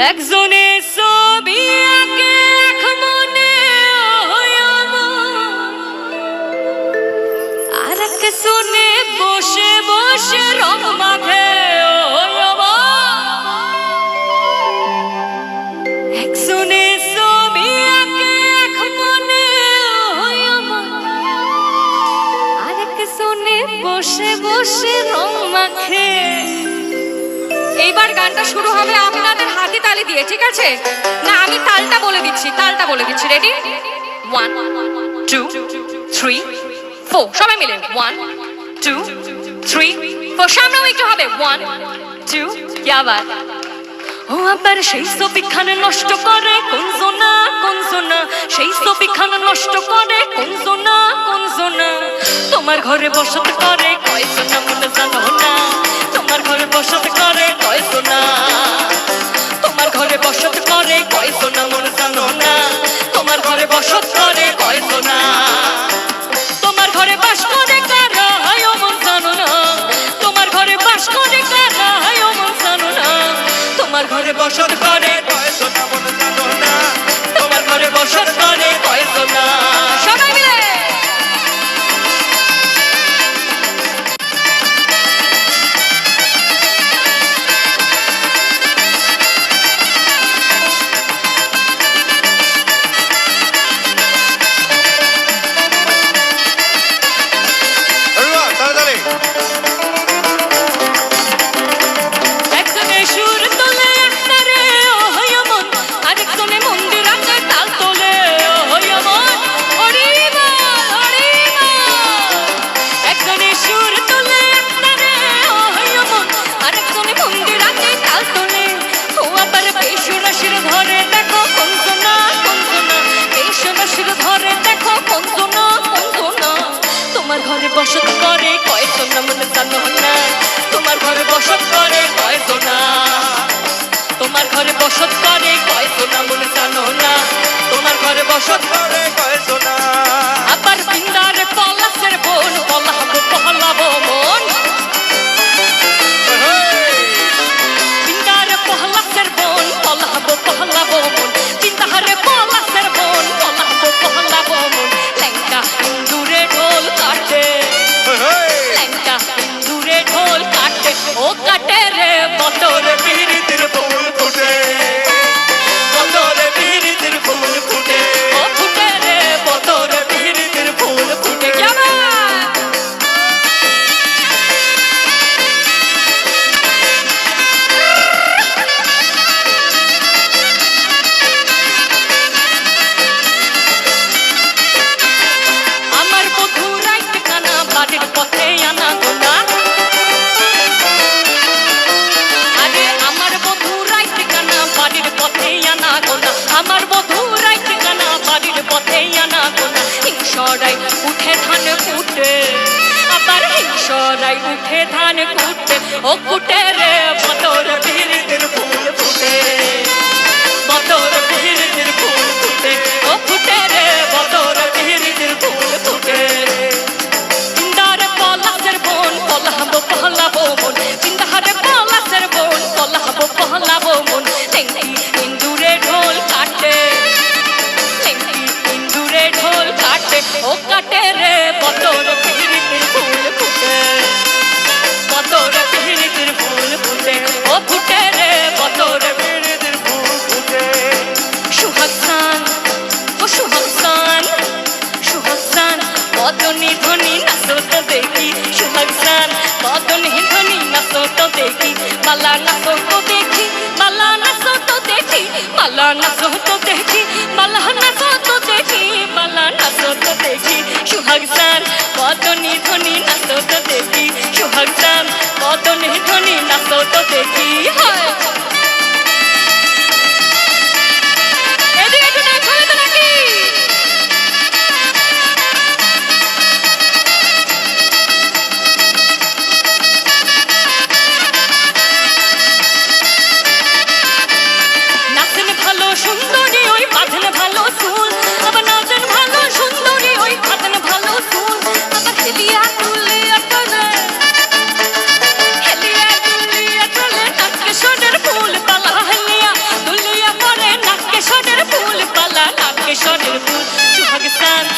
একজনের ছবি আঁকে, এক মনে আর এক শুনে বসে বসে রং মাখে বসে বসে রং মাখে এইবার গানটা শুরু হবে আপনাদের হাতি তালি দিয়ে, ঠিক আছে? না, আমি তালটা বলে দিচ্ছি, তালটা বলে দিচ্ছি ready one two three four সবাই মিলে ওয়ান টু থ্রি ফোর সামনেও একটু হবে। ওয়ান টু আবার ও আবার সেই ছবিখানে নষ্ট করে, কোন জোনা কোন জোনা? সেই ছবিখানে নষ্ট করে, কোন জোনা কোন জোনা? তোমার ঘরে বসত করে, কয় মনে জানো? বসত করে কয়তো না মনে জানো না। তোমার ঘরে বসত করে কয়তো না বসত করে কয়জন না মনে জানো না। তোমার ঘরে বসত করে কয়তো না আবার পিন্দারে পলাশের বোন পলাবো পহলাবো মন। পিন্দারে পহলাশের বোন পলাবো পহলাবো মন। পিন্দারে পলাশের বোন পলাবো পহলাবো মন। লেঙ্কা ইন্দুরে ঢোল কাটে। লেঙ্কা ইন্দুরে ঢোল কাটে। ও কাটে রে বতর বিরিতির আমার বধুরাই ঠিকানা কানা বাড়ির পথে আনা গোনা হিংসরাই উঠে ধান কুটে, আবার হিংসরাই উঠে ধান কুটে। ও কুটে রে, বদর বীরদের ফুল ফুটে। বদর বীরদের ফুল ফুটে, ও ফুটে রে ও কাটে রে বতর পিরিতির ফুল ফুটে। বতর পিরিতির ফুল ফুটে। ও ফুটে রে বতর বিরিতির ফুল ফুটে। সুহাসান, ও সুহাসান সুহাসান, বদনি ধ্বনি নাচত দেখি। সুহাসান, বদনি ধ্বনি নাচত দেখি। মালা নাচত দেখি, মালা নাচত দেখি, মালা নাচত দেখি। সান বদনি ধনি